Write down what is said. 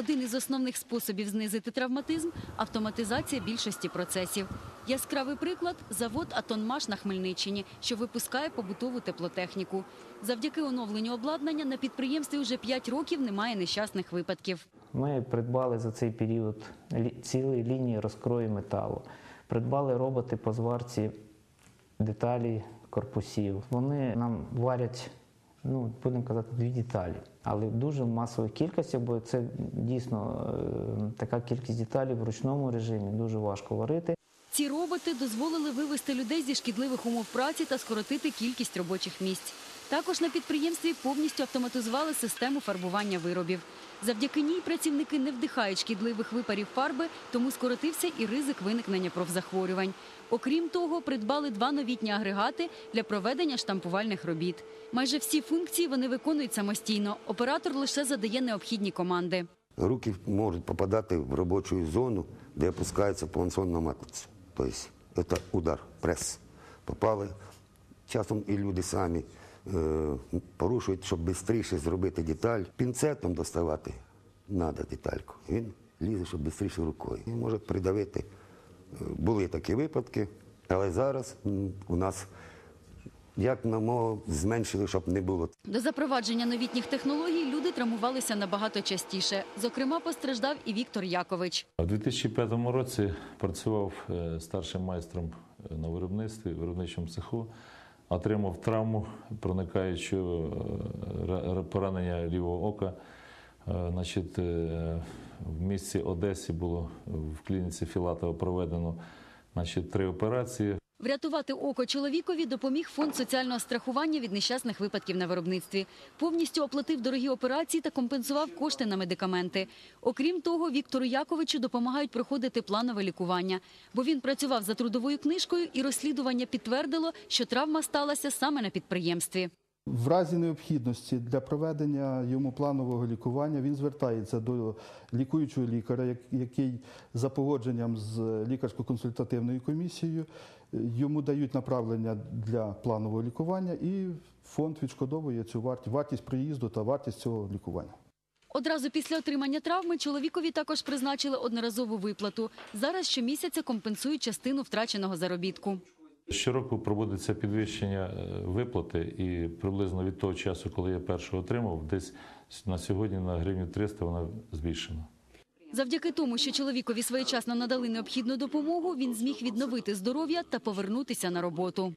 Один із основних способів знизити травматизм автоматизація більшості процесів. Яскравий приклад завод Атонмаш на Хмельниччині, що випускає побутову теплотехніку. Завдяки оновленню обладнання на підприємстві вже 5 років немає нещасних випадків. Ми придбали за цей період цілі лінії розкрою металу. Придбали роботи по зварці деталі корпусів. Вони нам варять, ну будемо казати, дві деталі, але в дуже масових кількостях, бо це дійсно е, така кількість деталей в ручному режимі дуже важко варити. Ці роботи дозволили вивести людей зі шкідливих умов праці та скоротити кількість робочих місць. Також на підприємстві повністю автоматизували систему фарбування виробів. Завдяки ній працівники не вдихають шкідливих випарів фарби, тому скоротився і ризик виникнення профзахворювань. Окрім того, придбали два новітні агрегати для проведення штампувальних робіт. Майже всі функції вони виконують самостійно. Оператор лише задає необхідні команди. Руки можуть попадати в робочу зону, де опускається понсонна матиця. Тобто це удар, прес. Попали. Часом і люди самі порушують, щоб швидше зробити деталь. Пінцетом доставати треба детальку. Він лізе, щоб швидше рукою. Він може придавити. Е, Були такі випадки, але зараз у нас як на мову зменшили, щоб не було До запровадження новітніх технологій люди травмувалися набагато частіше. Зокрема, постраждав і Віктор Якович. У 2005 році працював е, старшим майстром е, на виробництві, виробничому цеху, отримав травму, проникаючого е, ра- ра- поранення лівого ока. Е, Значить, е, в місті Одесі було в клініці Філатова проведено значить, три операції. Врятувати око чоловікові допоміг фонд соціального страхування від нещасних випадків на виробництві. Повністю оплатив дорогі операції та компенсував кошти на медикаменти. Окрім того, Віктору Яковичу допомагають проходити планове лікування, бо він працював за трудовою книжкою, і розслідування підтвердило, що травма сталася саме на підприємстві. В разі необхідності для проведення йому планового лікування він звертається до лікуючого лікаря, який за погодженням з лікарсько-консультативною комісією йому дають направлення для планового лікування, і фонд відшкодовує цю вартість, вартість приїзду та вартість цього лікування. Одразу після отримання травми чоловікові також призначили одноразову виплату. Зараз щомісяця компенсують частину втраченого заробітку. Щороку проводиться підвищення е, виплати, і приблизно від того часу, коли я першу отримав, десь на сьогодні на гривню 300 вона збільшена. Завдяки тому, що чоловікові своєчасно надали необхідну допомогу, він зміг відновити здоров'я та повернутися на роботу.